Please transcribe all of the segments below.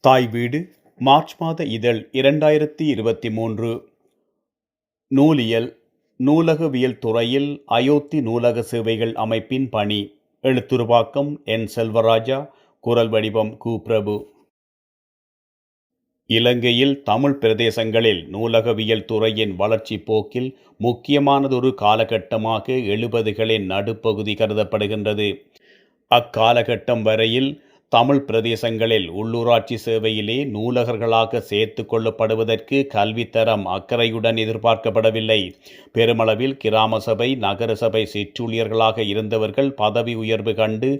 தாய் வீடு மார்ச் மாத இதழ் இரண்டாயிரத்தி இருபத்தி மூன்று. நூலியல் நூலகவியல் துறையில் அயோத்தி நூலக சேவைகள் அமைப்பின் பணி. எழுத்துருவாக்கம் என் செல்வராஜா குரல் வடிவம் கு. பிரபு. இலங்கையில் தமிழ் பிரதேசங்களில் நூலகவியல் துறையின் வளர்ச்சி போக்கில் முக்கியமானதொரு காலகட்டமாக எழுபதுகளின் நடுப்பகுதி கருதப்படுகின்றது. அக்காலகட்டம் வரையில் தமிழ் பிரதேசங்களில் உள்ளூராட்சி சேவையிலே நூலகர்களாக சேர்த்து கொள்ளப்படுவதற்கு கல்வித்தரம் அக்கறையுடன் எதிர்பார்க்கப்படவில்லை. பெருமளவில் கிராம சபை நகர சபை சிற்றூழியர்களாக இருந்தவர்கள் பதவி உயர்வு கண்டு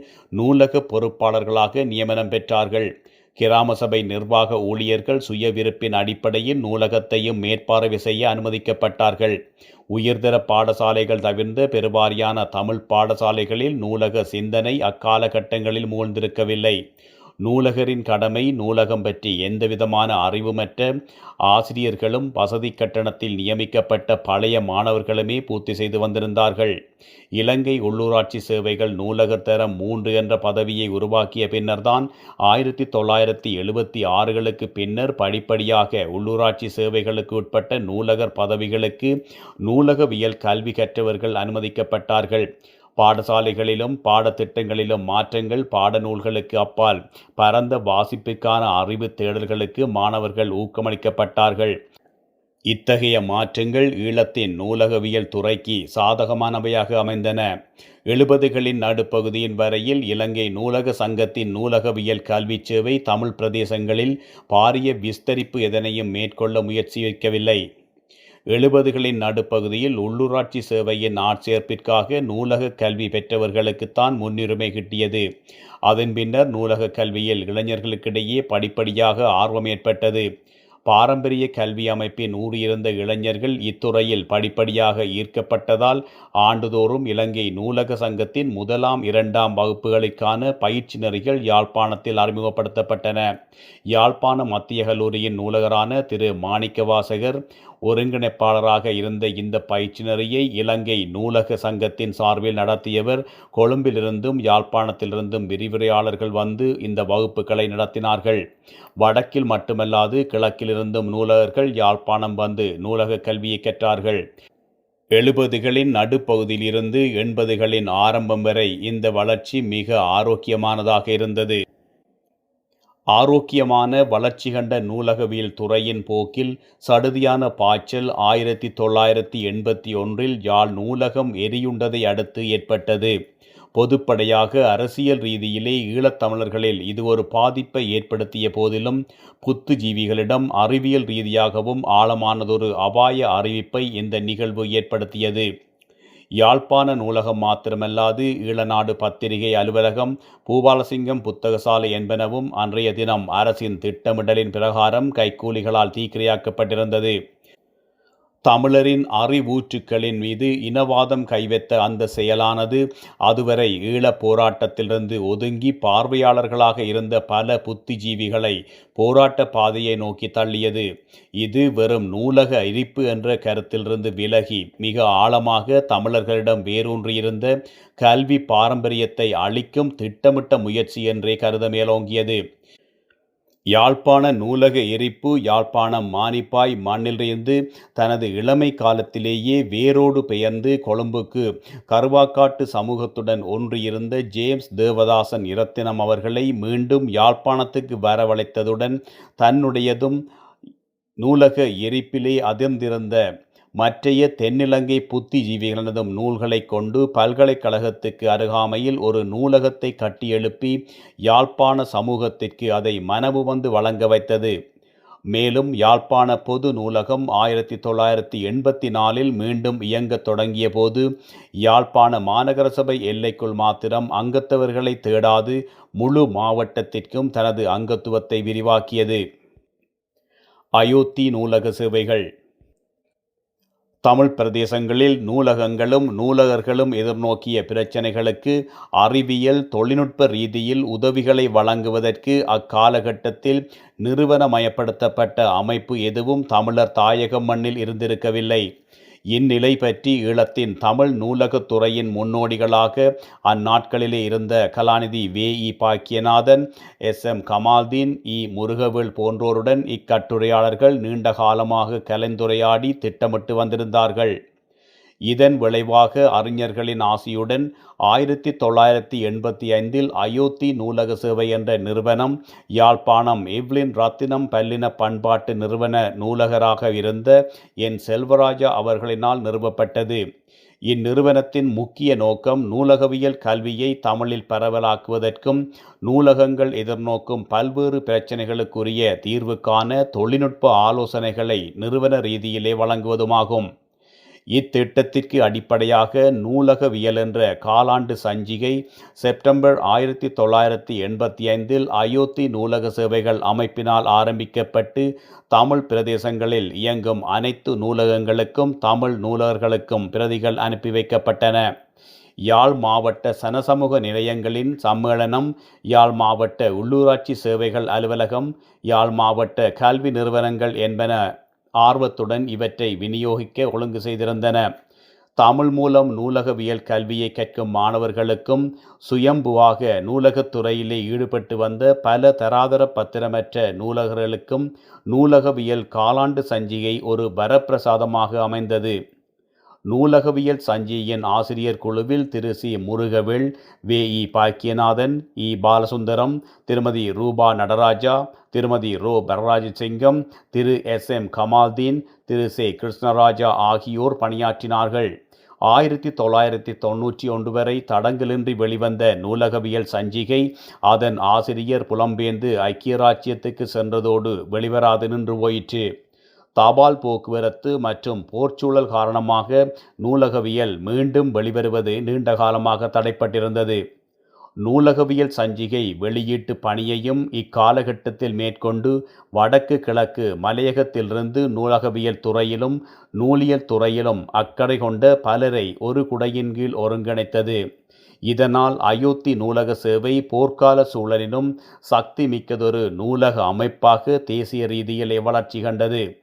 நூலக பொறுப்பாளர்களாக நியமனம் பெற்றார்கள். கிராம சபை நிர்வாக ஊழியர்கள் சுய விருப்பின் அடிப்படையில் நூலகத்தையும் மேற்பார்வை செய்ய அனுமதிக்கப்பட்டார்கள். உயர்தர பாடசாலைகள் தவிர்ந்த பெருவாரியான தமிழ் பாடசாலைகளில் நூலக சிந்தனை அக்காலகட்டங்களில் மூழ்ந்திருக்கவில்லை. நூலகரின் கடமை நூலகம் பற்றி எந்தவிதமான அறிவுமற்ற ஆசிரியர்களும் வசதி கட்டணத்தில் நியமிக்கப்பட்ட பழைய மாணவர்களுமே பூர்த்தி செய்து வந்திருந்தார்கள். இலங்கை உள்ளூராட்சி சேவைகள் நூலகர் தரம் மூன்று என்ற பதவியை உருவாக்கிய பின்னர்தான் ஆயிரத்தி தொள்ளாயிரத்தி எழுபத்தி ஆறுகளுக்கு பின்னர் படிப்படியாக உள்ளூராட்சி சேவைகளுக்கு உட்பட்ட நூலகர் பதவிகளுக்கு நூலகவியல் கல்வி கற்றவர்கள் அனுமதிக்கப்பட்டார்கள். பாடசாலைகளிலும் பாடத்திட்டங்களிலும் மாற்றங்கள் பாடநூல்களுக்கு அப்பால் பரந்த வாசிப்புக்கான அறிவு தேடல்களுக்கு மாணவர்கள் ஊக்கமளிக்கப்பட்டார்கள். இத்தகைய மாற்றங்கள் ஈழத்தின் நூலகவியல் துறைக்கு சாதகமானவையாக அமைந்தன. எழுபதுகளின் நடுப்பகுதியின் வரையில் இலங்கை நூலக சங்கத்தின் நூலகவியல் கல்வி சேவை தமிழ் பிரதேசங்களில் பாரிய விஸ்தரிப்பு எதனையும் மேற்கொள்ள முயற்சிக்கவில்லை எழுபதுகளின் நடுப்பகுதியில் உள்ளூராட்சி சேவையின் ஆட்சேர்ப்பிற்காக நூலக கல்வி பெற்றவர்களுக்குத்தான் முன்னுரிமை கிட்டியது. அதன் பின்னர் நூலக கல்வியில் இளைஞர்களுக்கிடையே படிப்படியாக ஆர்வம் ஏற்பட்டது. பாரம்பரிய கல்வி அமைப்பின் ஊறியிருந்த இளைஞர்கள் இத்துறையில் படிப்படியாக ஈர்க்கப்பட்டதால் ஆண்டுதோறும் இலங்கை நூலக சங்கத்தின் முதலாம் இரண்டாம் வகுப்புகளுக்கான பயிற்சி நெறிகள் யாழ்ப்பாணத்தில் அறிமுகப்படுத்தப்பட்டன. யாழ்ப்பாண மத்திய கல்லூரியின் நூலகரான திரு மாணிக்கவாசகர் ஒருங்கிணைப்பாளராக இருந்த இந்த பயிற்சினரையை இலங்கை நூலக சங்கத்தின் சார்பில் நடத்தியவர் கொழும்பிலிருந்தும் யாழ்ப்பாணத்திலிருந்தும் விரிவுரையாளர்கள் வந்து இந்த வகுப்புகளை நடத்தினார்கள். வடக்கில் மட்டுமல்லாது கிழக்கிலிருந்தும் நூலகர்கள் யாழ்ப்பாணம் வந்து நூலக கல்வியை கற்றார்கள். எழுபதுகளின் நடுப்பகுதியிலிருந்து எண்பதுகளின் ஆரம்பம் வரை இந்த வளர்ச்சி மிக ஆரோக்கியமானதாக இருந்தது. ஆரோக்கியமான வளர்ச்சி கண்ட நூலகவியல் துறையின் போக்கில் சடுதியான பாய்ச்சல் ஆயிரத்தி தொள்ளாயிரத்தி எண்பத்தி ஒன்றில் யாழ் நூலகம் எரியுண்டதை அடுத்து ஏற்பட்டது. பொதுப்படையாக அரசியல் ரீதியிலே ஈழத்தமிழர்களில் இது ஒரு பாதிப்பை ஏற்படுத்திய போதிலும் புத்துஜீவிகளிடம் அறிவியல் ரீதியாகவும் ஆழமானதொரு அபாய அறிவிப்பை இந்த நிகழ்வு ஏற்படுத்தியது. யாழ்ப்பாண நூலகம் மாத்திரமல்லாது ஈழநாடு பத்திரிகை அலுவலகம் பூபாலசிங்கம் புத்தகசாலை என்பனவும் அன்றைய தினம் அரசின் திட்டமிடலின் பிரகாரம் கைக்கூலிகளால் தீக்கிரையாக்கப்பட்டிருந்தது. தமிழரின் அறிவூற்றுக்களின் மீது இனவாதம் கைவெத்த அந்த செயலானது அதுவரை ஈழப் போராட்டத்திலிருந்து ஒதுங்கி பார்வையாளர்களாக இருந்த பல புத்திஜீவிகளை போராட்ட பாதையை நோக்கி தள்ளியது. இது வெறும் நூலக எரிப்பு என்ற கருத்திலிருந்து விலகி மிக ஆழமாக தமிழர்களிடம் வேரூன்றியிருந்த கல்வி பாரம்பரியத்தை அளிக்கும் திட்டமிட்ட முயற்சி என்றே கருத மேலோங்கியது. யாழ்ப்பாண நூலக எரிப்பு யாழ்ப்பாணம் மானிப்பாய் மண்ணிலிருந்து தனது இளமை காலத்திலேயே வேரோடு பெயர்ந்து கொழும்புக்கு கருவாக்காட்டு சமூகத்துடன் ஒன்றியிருந்த ஜேம்ஸ் தேவதாசன் இரத்தினம் அவர்களை மீண்டும் யாழ்ப்பாணத்துக்கு வரவழைத்ததுடன் தன்னுடையதும் நூலக எரிப்பிலே அதிர்ந்திருந்த மற்றைய தென்னிலங்கை புத்திஜீவிகளதும் நூல்களை கொண்டு பல்கலைக்கழகத்துக்கு அருகாமையில் ஒரு நூலகத்தை கட்டியெழுப்பி யாழ்ப்பாண சமூகத்திற்கு அதை மனவு வந்து வழங்க வைத்தது. மேலும் யாழ்ப்பாண பொது நூலகம் ஆயிரத்தி தொள்ளாயிரத்தி எண்பத்தி நாலில் மீண்டும் இயங்கத் தொடங்கிய போது யாழ்ப்பாண மாநகர சபை எல்லைக்குள் மாத்திரம் அங்கத்தவர்களை தேடாது முழு மாவட்டத்திற்கும் தனது அங்கத்துவத்தை விரிவாக்கியது. அயோத்தி நூலக சேவைகள் தமிழ் பிரதேசங்களில் நூலகங்களும் நூலகர்களும் எதிர்நோக்கிய பிரச்சனைகளுக்கு அறிவியல் தொழில்நுட்ப ரீதியில் உதவிகளை வழங்குவதற்கு அக்காலகட்டத்தில் நிறுவனமயப்படுத்தப்பட்ட அமைப்பு எதுவும் தமிழர் தாயகம் மண்ணில் இருந்திருக்கவில்லை. இந்நிலை பற்றி ஈழத்தின் தமிழ் நூலகத் துறையின் முன்னோடிகளாக அந்நாட்களிலே இருந்த கலாநிதி வே. இ. பாக்கியநாதன் எஸ். எம். கமால்தீன் இ. முருகவேல் போன்றோருடன் இக்கட்டுரையாளர்கள் நீண்ட காலமாக கலந்துரையாடி திட்டமிட்டு வந்திருந்தார்கள். இதன் விளைவாக அறிஞர்களின் ஆசியுடன் ஆயிரத்தி தொள்ளாயிரத்தி எண்பத்தி ஐந்தில் அயோத்தி நூலக சேவை என்ற நிறுவனம் யாழ்ப்பாணம் இவ்லின் ரத்தினம் பல்லின பண்பாட்டு நிறுவன நூலகராக இருந்த என் செல்வராஜா அவர்களினால் நிறுவப்பட்டது. இந்நிறுவனத்தின் முக்கிய நோக்கம் நூலகவியல் கல்வியை தமிழில் பரவலாக்குவதற்கும் நூலகங்கள் எதிர்நோக்கும் பல்வேறு பிரச்சனைகளுக்குரிய தீர்வுக்கான தொழில்நுட்ப ஆலோசனைகளை நிறுவன ரீதியிலே வழங்குவதுமாகும். இத்திட்டத்திற்கு அடிப்படையாக நூலகவியல் என்ற காலாண்டு சஞ்சிகை செப்டம்பர் ஆயிரத்தி தொள்ளாயிரத்தி எண்பத்தி ஐந்தில் அயோத்தி நூலக சேவைகள் அமைப்பினால் ஆரம்பிக்கப்பட்டு தமிழ் பிரதேசங்களில் இயங்கும் அனைத்து நூலகங்களுக்கும் தமிழ் நூலகர்களுக்கும் பிரதிகள் அனுப்பி வைக்கப்பட்டன. யாழ் மாவட்ட சனசமூக நிலையங்களின் சம்மேளனம் யாழ் மாவட்ட உள்ளூராட்சி சேவைகள் அலுவலகம் யாழ் மாவட்ட கல்வி நிறுவனங்கள் என்பன ஆர்வத்துடன் இவற்றை விநியோகிக்க ஒழுங்கு செய்திருந்தன. தமிழ் மூலம் நூலகவியல் கல்வியை கற்கும் மாணவர்களுக்கும் சுயம்புவாக நூலகத்துறையிலே ஈடுபட்டு வந்த பல தராதர பத்திரமற்ற நூலகர்களுக்கும் நூலகவியல் காலாண்டு சஞ்சிகை ஒரு வரப்பிரசாதமாக அமைந்தது. நூலகவியல் சஞ்சியின் ஆசிரியர் குழுவில் திரு சி. முருகவேல் வே. இ. பாக்கியநாதன் இ. பாலசுந்தரம் திருமதி ரூபா நடராஜா திருமதி ரோ. பரராஜ சிங்கம் திரு. எஸ். எம். கமால்தீன் திரு. சே. கிருஷ்ணராஜா ஆகியோர் பணியாற்றினார்கள். ஆயிரத்தி தொள்ளாயிரத்தி தொன்னூற்றி ஒன்று வரை தடங்கலின்றி வெளிவந்த நூலகவியல் சஞ்சிகை அதன் ஆசிரியர் புலம்பெயர்ந்து ஐக்கிய ராச்சியத்துக்கு சென்றதோடு வெளிவராது நின்று போயிற்று. தபால் போக்குவரத்து மற்றும் போர்ச்சூழல் காரணமாக நூலகவியல் மீண்டும் வெளிவருவது நீண்ட காலமாக தடைப்பட்டிருந்தது. நூலகவியல் சஞ்சிகை வெளியீட்டு பணியையும் இக்காலகட்டத்தில் மேற்கொண்டு வடக்கு கிழக்கு மலையகத்திலிருந்து நூலகவியல் துறையிலும் நூலியல் துறையிலும் அக்கறை கொண்ட பலரை ஒரு குடையின் கீழ் ஒருங்கிணைத்தது. இதனால் அயோத்தி நூலக சேவை போர்க்கால சூழலிலும் சக்தி மிக்கதொரு நூலக அமைப்பாக தேசிய ரீதியிலே வளர்ச்சி கண்டது.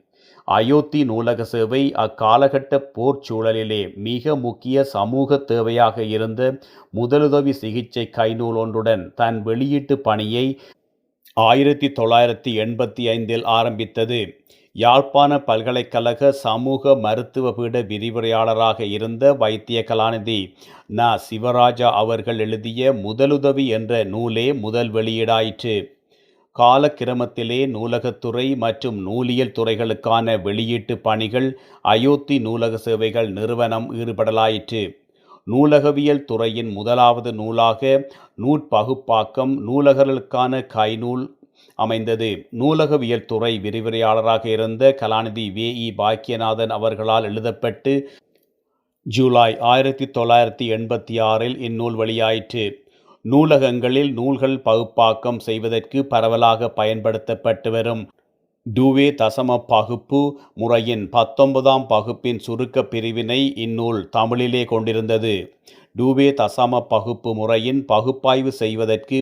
அயோத்தி நூலக சேவை அக்காலகட்ட போர் சூழலிலே மிக முக்கிய சமூக தேவையாக இருந்த முதலுதவி சிகிச்சை கைநூல் ஒன்றுடன் தன் வெளியீட்டு பணியை ஆயிரத்தி தொள்ளாயிரத்தி எண்பத்தி ஐந்தில் ஆரம்பித்தது. யாழ்ப்பாண பல்கலைக்கழக சமூக மருத்துவ பீட விரிவுரையாளராக இருந்த வைத்திய கலாநிதி ந. சிவராஜா அவர்கள் எழுதிய முதலுதவி என்ற நூலே முதல் வெளியீடாயிற்று. காலக்கிரமத்திலே நூலகத்துறை மற்றும் நூலியல் துறைகளுக்கான வெளியீட்டு பணிகள் அயோத்தி நூலக சேவைகள் நிறுவனம் ஈடுபடலாயிற்று. நூலகவியல் துறையின் முதலாவது நூலாக நூற்பகுப்பாக்கம் நூலகர்களுக்கான கைநூல் அமைந்தது. நூலகவியல் துறை விரிவுரையாளராக இருந்த கலாநிதி வே. இ. பாக்கியநாதன் அவர்களால் எழுதப்பட்டு ஜூலை ஆயிரத்தி தொள்ளாயிரத்தி எண்பத்தி ஆறில் இந்நூல் வெளியாயிற்று. நூலகங்களில் நூல்கள் பகுப்பாக்கம் செய்வதற்கு பரவலாக பயன்படுத்தப்பட்டு வரும். டூவே தசம பகுப்பு முறையின் பத்தொன்பதாம் பகுப்பின் சுருக்க பிரிவினை இந்நூல் தமிழிலே கொண்டிருந்தது. டூவே தசம பகுப்பு முறையின் பகுப்பாய்வு செய்வதற்கு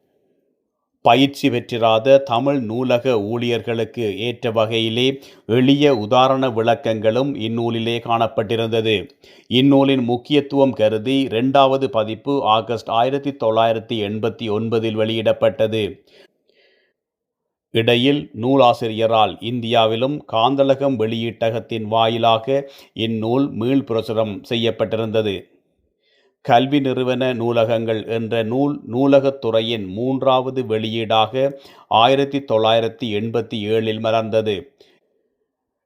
பயிற்சி பெற்றிராத தமிழ் நூலக ஊழியர்களுக்கு ஏற்ற வகையிலே எளிய உதாரண விளக்கங்களும் இந்நூலிலே காணப்பட்டிருந்தது. இந்நூலின் முக்கியத்துவம் கருதி இரண்டாவது பதிப்பு ஆகஸ்ட் ஆயிரத்தி தொள்ளாயிரத்தி எண்பத்தி ஒன்பதில் வெளியிடப்பட்டது. இடையில் நூலாசிரியரால் இந்தியாவிலும் காந்தளகம் வெளியீட்டகத்தின் வாயிலாக இந்நூல் மீள்பிரசுரம் செய்யப்பட்டிருந்தது. கல்வி நிறுவன நூலகங்கள் என்ற நூல் நூலகத் துறையின் மூன்றாவது வெளியீடாக ஆயிரத்தி தொள்ளாயிரத்தி எண்பத்தி ஏழில் மலர்ந்தது.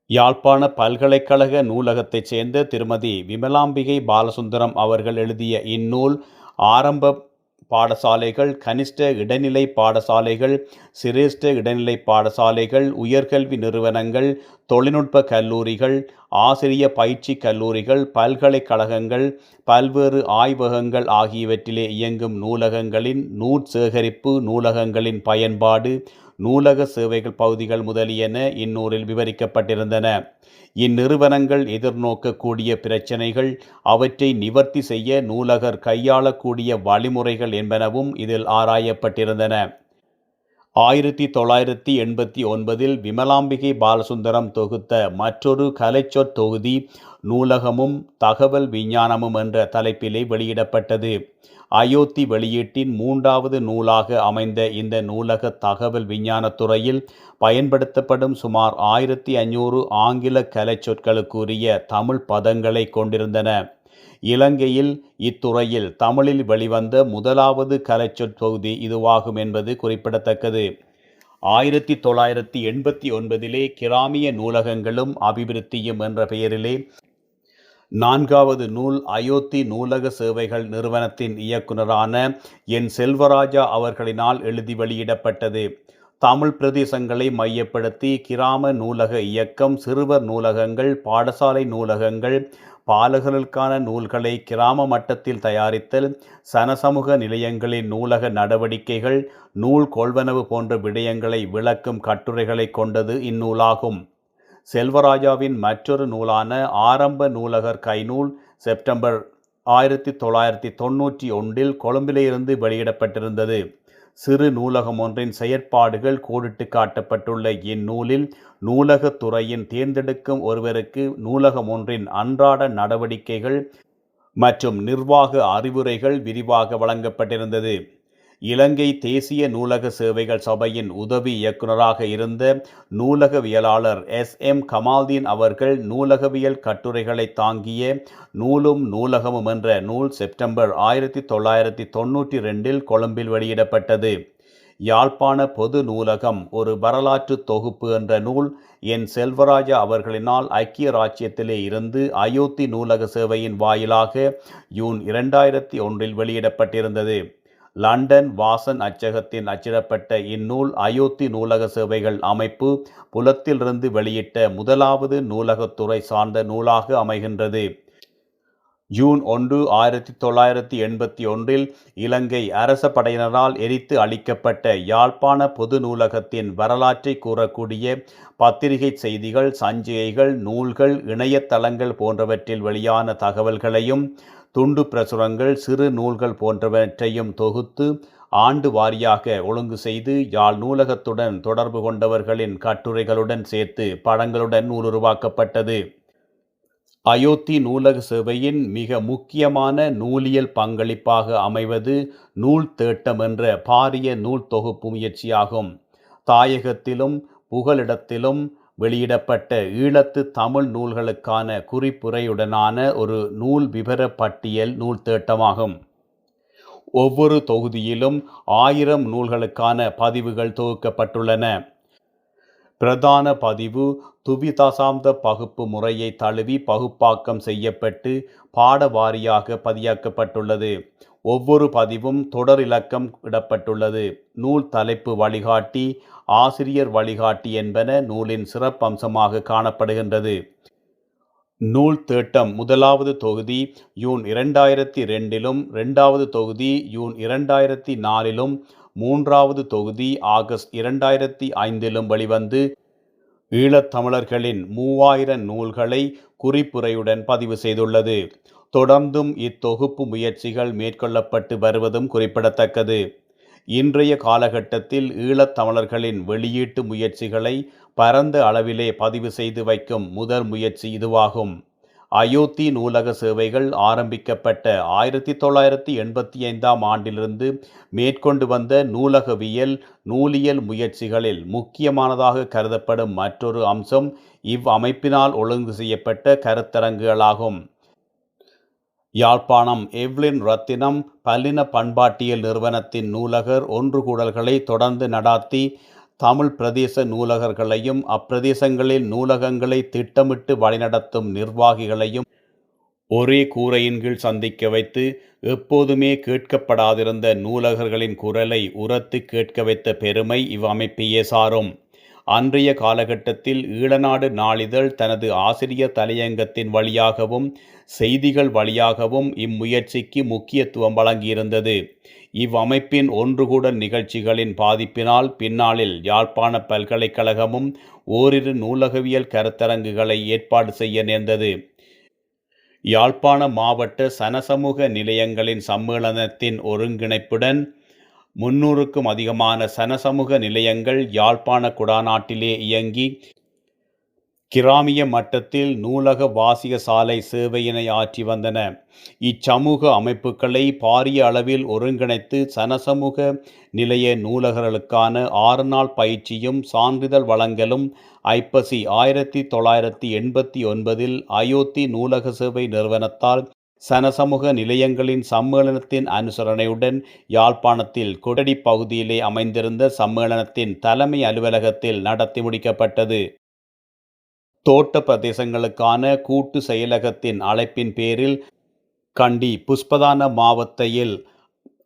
யாழ்ப்பாண பல்கலைக்கழக நூலகத்தைச் சேர்ந்த திருமதி விமலாம்பிகை பாலசுந்தரம் அவர்கள் எழுதிய இந்நூல் ஆரம்ப பாடசாலைகள் கனிஷ்ட இடைநிலை பாடசாலைகள் சிரேஷ்ட இடைநிலை பாடசாலைகள் உயர்கல்வி நிறுவனங்கள் தொழில்நுட்ப கல்லூரிகள் ஆசிரிய பயிற்சி கல்லூரிகள் பல்கலைக்கழகங்கள் பல்வேறு ஆய்வகங்கள் ஆகியவற்றிலே இயங்கும் நூலகங்களின் நூற்சேகரிப்பு நூலகங்களின் பயன்பாடு நூலக சேவைகள் பகுதிகள் முதலியன இந்நூலில் விவரிக்கப்பட்டிருந்தன. இந்நிறுவனங்கள் எதிர்நோக்கக்கூடிய பிரச்சினைகள் அவற்றை நிவர்த்தி செய்ய நூலகர் கையாளக்கூடிய வழிமுறைகள் என்பனவும் இதில் ஆராயப்பட்டிருந்தன. ஆயிரத்தி தொள்ளாயிரத்தி எண்பத்தி ஒன்பதில் விமலாம்பிகை பாலசுந்தரம் தொகுத்த மற்றொரு கலைச்சொற் தொகுதி நூலகமும் தகவல் விஞ்ஞானமும் என்ற தலைப்பிலே வெளியிடப்பட்டது. அயோத்தி வெளியீட்டின் மூன்றாவது நூலாக அமைந்த இந்த நூலக தகவல் விஞ்ஞானத்துறையில் பயன்படுத்தப்படும் சுமார் ஆயிரத்தி ஐநூறு ஆங்கில கலைச்சொற்களுக்குரிய தமிழ் பதங்களை கொண்டிருந்தன. இலங்கையில் இத்துறையில் தமிழில் வெளிவந்த முதலாவது கலைச்சொற் தொகுதி இதுவாகும் என்பது குறிப்பிடத்தக்கது. ஆயிரத்தி தொள்ளாயிரத்தி எண்பத்தி ஒன்பதிலே கிராமிய நூலகங்களும் அபிவிருத்தியும் என்ற பெயரிலே நான்காவது நூல் அயோத்தி நூலக சேவைகள் நிறுவனத்தின் இயக்குனரான என் செல்வராஜா அவர்களினால் எழுதி வெளியிடப்பட்டது. தமிழ் பிரதேசங்களை மையப்படுத்தி கிராம நூலக இயக்கம் சிறுவர் நூலகங்கள் பாடசாலை நூலகங்கள் பாலகர்களுக்கான நூல்களை கிராம மட்டத்தில் தயாரித்தல் சனசமூக நிலையங்களின் நூலக நடவடிக்கைகள் நூல் கொள்வனவு போன்ற விடயங்களை விளக்கும் கட்டுரைகளை கொண்டது இந்நூலாகும். செல்வராஜாவின் மற்றொரு நூலான ஆரம்ப நூலகர் கைநூல் செப்டம்பர் ஆயிரத்தி தொள்ளாயிரத்தி தொண்ணூற்றி ஒன்றில் கொழும்பிலிருந்து வெளியிடப்பட்டிருந்தது. சிறு நூலகம் ஒன்றின் செயற்பாடுகள் கோடிட்டு காட்டப்பட்டுள்ள இந்நூலில் நூலகத் துறையின் தேர்ந்தெடுக்கும் ஒருவருக்கு நூலகம் ஒன்றின் அன்றாட நடவடிக்கைகள் மற்றும் நிர்வாக அறிவுரைகள் விரிவாக வழங்கப்பட்டிருந்தது. இலங்கை தேசிய நூலக சேவைகள் சபையின் உதவி இயக்குநராக இருந்த நூலகவியலாளர் எஸ். எம். கமால்தீன் அவர்கள் நூலகவியல் கட்டுரைகளை தாங்கிய நூலும் நூலகமும் என்ற நூல் செப்டம்பர் ஆயிரத்தி தொள்ளாயிரத்தி தொண்ணூற்றி ரெண்டில் கொழும்பில் வெளியிடப்பட்டது. யாழ்ப்பாண பொது நூலகம் ஒரு வரலாற்று தொகுப்பு என்ற நூல் என். செல்வராஜா அவர்களினால் ஐக்கிய ராச்சியத்திலே இருந்து அயோத்தி நூலக சேவையின் வாயிலாக ஜூன் இரண்டாயிரத்தி ஒன்றில் வெளியிடப்பட்டிருந்தது. லண்டன் வாசன் அச்சகத்தின் அச்சிடப்பட்ட இந்நூல் அயோத்தி நூலக சேவைகள் அமைப்பு புலத்திலிருந்து வெளியிட்ட முதலாவது நூலகத்துறை சார்ந்த நூலாக அமைகின்றது. ஜூன் ஒன்று ஆயிரத்தி தொள்ளாயிரத்தி எண்பத்தி ஒன்றில் இலங்கை அரச படையினரால் எரித்து அளிக்கப்பட்ட யாழ்ப்பாண பொது நூலகத்தின் வரலாற்றை கூறக்கூடிய பத்திரிகை செய்திகள் சஞ்சிகைகள் நூல்கள் இணையதளங்கள் போன்றவற்றில் வெளியான தகவல்களையும் துண்டு பிரசுரங்கள் சிறு நூல்கள் போன்றவற்றையும் தொகுத்து ஆண்டு வாரியாக ஒழுங்கு செய்து யாழ் நூலகத்துடன் தொடர்பு கொண்டவர்களின் கட்டுரைகளுடன் சேர்த்து படங்களுடன் நூல் உருவாக்கப்பட்டது அயோத்தி நூலக சேவையின் மிக முக்கியமான நூலியல் பங்களிப்பாக அமைவது நூல் தேட்டம் என்ற பாரிய நூல் தொகுப்பு முயற்சியாகும். தாயகத்திலும் புகலிடத்திலும் வெளியிடப்பட்ட ஈழத்து தமிழ் நூல்களுக்கான குறிப்புரையுடனான ஒரு நூல் விவர பட்டியல் நூல் தேட்டமாகும். ஒவ்வொரு தொகுதியிலும் ஆயிரம் நூல்களுக்கான பதிவுகள் தொகுக்கப்பட்டுள்ளன. பிரதான பதிவு துவிதசாப்த பகுப்பு முறையை தழுவி பகுப்பாக்கம் செய்யப்பட்டு பாடவாரியாக பதியாக்கப்பட்டுள்ளது. ஒவ்வொரு பதிவும் தொடர் இலக்கம் இடப்பட்டுள்ளது நூல் தலைப்பு வழிகாட்டி ஆசிரியர் வழிகாட்டி என்பன நூலின் சிறப்பம்சமாக காணப்படுகின்றது. நூல் தேட்டம் முதலாவது தொகுதி யூன் இரண்டாயிரத்தி ரெண்டிலும் ரெண்டாவது தொகுதி யூன் இரண்டாயிரத்தி நாலிலும் மூன்றாவது தொகுதி ஆகஸ்ட் இரண்டாயிரத்தி ஐந்திலும் வெளிவந்து ஈழத்தமிழர்களின் மூவாயிரம் நூல்களை குறிப்புரையுடன் பதிவு செய்துள்ளது. தொடர்ந்தும் இத்தொகுப்பு முயற்சிகள் மேற்கொள்ளப்பட்டு வருவதும் குறிப்பிடத்தக்கது. இன்றைய காலகட்டத்தில் ஈழத்தமிழர்களின் வெளியீட்டு முயற்சிகளை பரந்த அளவிலே பதிவு செய்து வைக்கும் முதல் முயற்சி இதுவாகும். அயோத்தி நூலக சேவைகள் ஆரம்பிக்கப்பட்ட ஆயிரத்தி தொள்ளாயிரத்தி எண்பத்தி ஐந்தாம் ஆண்டிலிருந்து மேற்கொண்டு வந்த நூலகவியல் நூலியல் முயற்சிகளில் முக்கியமானதாக கருதப்படும் மற்றொரு அம்சம் இவ் அமைப்பினால் ஒழுங்கு செய்யப்பட்ட கருத்தரங்குகளாகும். யாழ்ப்பாணம் எவ்லின் ரத்தினம் பல்லின பண்பாட்டியல் நிறுவனத்தின் நூலகர் ஒன்று கூடல்களை தொடர்ந்து நடாத்தி தமிழ் பிரதேச நூலகர்களையும் அப்பிரதேசங்களில் நூலகங்களை திட்டமிட்டு வழிநடத்தும் நிர்வாகிகளையும் ஒரே கூரையின் கீழ் சந்திக்க வைத்து எப்போதுமே கேட்கப்படாதிருந்த நூலகர்களின் குரலை உரத்து கேட்க வைத்த பெருமை இவ்வமைப்பையே சாரும். அன்றைய காலகட்டத்தில் ஈழநாடு நாளிதழ் தனது ஆசிரியர் தலையங்கத்தின் வழியாகவும் செய்திகள் வழியாகவும் இம்முயற்சிக்கு முக்கியத்துவம் வழங்கியிருந்தது. இவ்வமைப்பின் ஒன்றுகூட நிகழ்ச்சிகளின் பாதிப்பினால் பின்னாளில் யாழ்ப்பாண பல்கலைக்கழகமும் ஓரிரு நூலகவியல் கருத்தரங்குகளை ஏற்பாடு செய்ய நேர்ந்தது. யாழ்ப்பாண மாவட்ட சனசமூக நிலையங்களின் சம்மேளனத்தின் ஒருங்கிணைப்புடன் முன்னூறுக்கும் அதிகமான சனசமூக நிலையங்கள் யாழ்ப்பாண குடாநாட்டிலே இயங்கி கிராமிய மட்டத்தில் நூலக வாசிய சாலை சேவையினை ஆற்றி வந்தன. இச்சமூக அமைப்புகளை பாரிய அளவில் ஒருங்கிணைத்து சனசமூக நிலைய நூலகர்களுக்கான ஆறு நாள் பயிற்சியும் சான்றிதழ் வழங்கலும் ஐப்பசி ஆயிரத்தி தொள்ளாயிரத்தி எண்பத்தி ஒன்பதில் அயோத்தி நூலக சேவை நிறுவனத்தால் சனசமூக நிலையங்களின் சம்மேளனத்தின் அனுசரணையுடன் யாழ்ப்பாணத்தில் கொடடி பகுதியிலே அமைந்திருந்த சம்மேளனத்தின் தலைமை அலுவலகத்தில் நடத்தி முடிக்கப்பட்டது. தோட்ட பிரதேசங்களுக்கான கூட்டு செயலகத்தின் அழைப்பின் பேரில் கண்டி புஷ்பதான மாவட்டத்தில்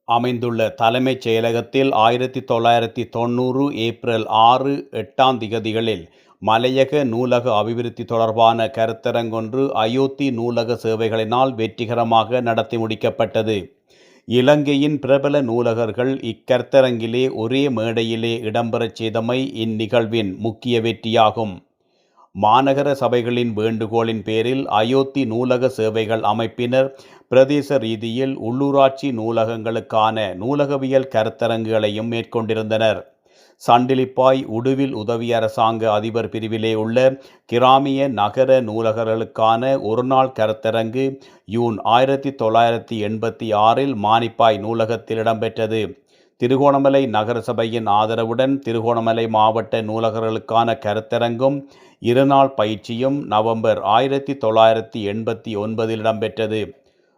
அமைந்துள்ள தலைமைச் செயலகத்தில் ஆயிரத்தி தொள்ளாயிரத்தி தொண்ணூறு ஏப்ரல் ஆறு எட்டாம் திகதிகளில் மலையக நூலக அபிவிருத்தி தொடர்பான கருத்தரங்கொன்று அயோத்தி நூலக சேவைகளினால் வெற்றிகரமாக நடத்தி முடிக்கப்பட்டது. இலங்கையின் பிரபல நூலகர்கள் இக்கருத்தரங்கிலே ஒரே மேடையிலே இடம்பெறச் செய்தமை இந்நிகழ்வின் முக்கிய வெற்றியாகும். மாநகர சபைகளின் வேண்டுகோளின் பேரில் அயோத்தி நூலக சேவைகள் அமைப்பினர் பிரதேச ரீதியில் உள்ளூராட்சி நூலகங்களுக்கான நூலகவியல் கருத்தரங்குகளையும் மேற்கொண்டிருந்தனர். சண்டிலிப்பாய் உடுவில் உதவி அரசாங்க அதிபர் பிரிவிலே உள்ள கிராமிய நகர நூலகர்களுக்கான ஒருநாள் கருத்தரங்கு யூன் ஆயிரத்தி தொள்ளாயிரத்தி எண்பத்தி ஆறில் மானிப்பாய் நூலகத்தில் இடம்பெற்றது. திருகோணமலை நகரசபையின் ஆதரவுடன் திருகோணமலை மாவட்ட நூலகர்களுக்கான கருத்தரங்கும் இருநாள் பயிற்சியும் நவம்பர் ஆயிரத்தி தொள்ளாயிரத்தி எண்பத்தி ஒன்பதில் இடம்பெற்றது.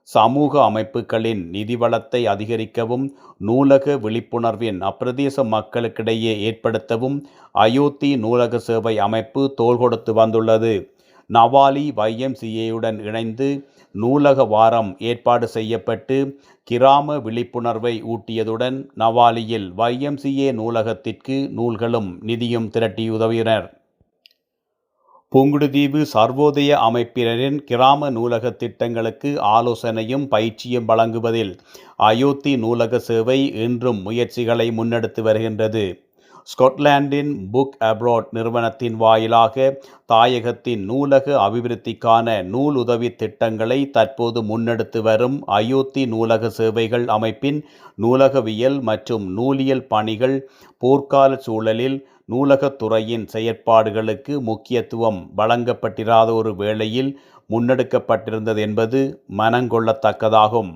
சமூக அமைப்புகளின் நிதி வளத்தை அதிகரிக்கவும் நூலக விழிப்புணர்வின் அப்பிரதேச மக்களுக்கிடையே ஏற்படுத்தவும் அயோத்தி நூலக சேவை அமைப்பு தோள் கொடுத்து வந்துள்ளது. நவாலி வைஎம்சிஏயுடன் இணைந்து நூலக வாரம் ஏற்பாடு செய்யப்பட்டு கிராம விழிப்புணர்வை ஊட்டியதுடன் நவாலியில் வைஎம்சிஏ நூலகத்திற்கு நூல்களும் நிதியும் திரட்டி உதவினர். புங்குடுதீவு சர்வோதய அமைப்பினரின் கிராம நூலக திட்டங்களுக்கு ஆலோசனையும் பயிற்சியும் வழங்குவதில் அயோத்தி நூலக சேவை இன்றும் முயற்சிகளை முன்னெடுத்து வருகின்றது. ஸ்கொட்லாண்டின் புக் அப்ராட் நிறுவனத்தின் வாயிலாக தாயகத்தின் நூலக அபிவிருத்திக்கான நூல் உதவி திட்டங்களை தற்போது முன்னெடுத்து வரும் அயோத்தி நூலக சேவைகள் அமைப்பின் நூலகவியல் மற்றும் நூலியல் பணிகள் போர்க்கால சூழலில் நூலகத்துறையின் செயற்பாடுகளுக்கு முக்கியத்துவம் வழங்கப்பட்டிராத ஒரு வேளையில் முன்னெடுக்கப்பட்டிருந்தது என்பது மனங்கொள்ளத்தக்கதாகும்.